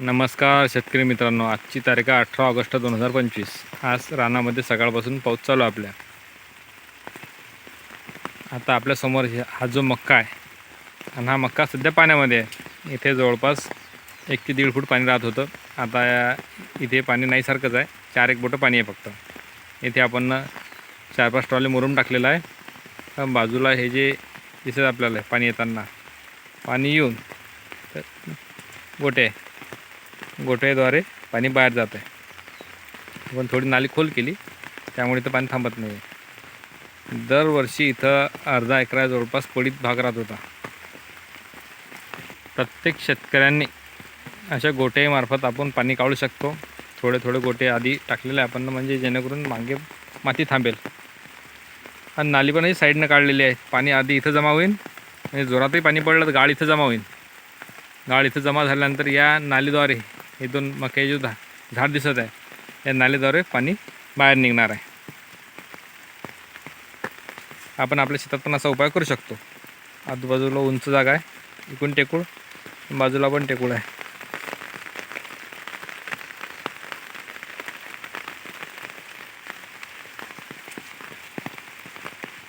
नमस्कार शेतकरी मित्रांनो आजची तारीख आहे अठरा ऑगस्ट दोन हजार पंचवीस. आज रानामध्ये सकाळपासून पाऊस चालू आहे आपल्या. आता आपल्यासमोर हे- हा जो मक्का आहे आणि हा मक्का सध्या पाण्यामध्ये आहे. इथे जवळपास एक ते दीड फूट पाणी राहत होतं. आता इथे पाणी नाही सारखंच आहे. चार एक बोटं पाणी आहे फक्त. इथे आपण चार पाच ट्रॉली मुरुम टाकलेला आहे. बाजूला हे जे दिसत आपल्याला पाणी येताना. पाणी येऊन तर गोटे गोठ्याद्वारे पाणी बाहेर जात आहे पण थोडी नाली खोल केली त्यामुळे इथं पाणी थांबत नाही आहे दरवर्षी इथं अर्धा एकरा जवळपास पडीत भाग राहत होता. प्रत्येक शेतकऱ्यांनी अशा गोट्यामार्फत आपण पाणी काढू शकतो. थोडे थोडे गोटे आधी टाकलेले आहे आपण म्हणजे जेणेकरून मागे माती थांबेल. आणि नाली पण ही साईडनं काढलेली आहे पाणी आधी इथं जमा होईल आणि जोरातही पाणी पडलं तर गाळ इथं जमा होईल गाळ इथं जमा झाल्यानंतर या नालीद्वारे इथून मक्याचे झा झाड दिसत आहे या नालीद्वारे पाणी बाहेर निघणार आहे. आपण आपल्या शेतात पण असा उपाय करू शकतो. आजूबाजूला उंच जागा आहे इकडून टेकूळ बाजूला पण टेकूळ आहे.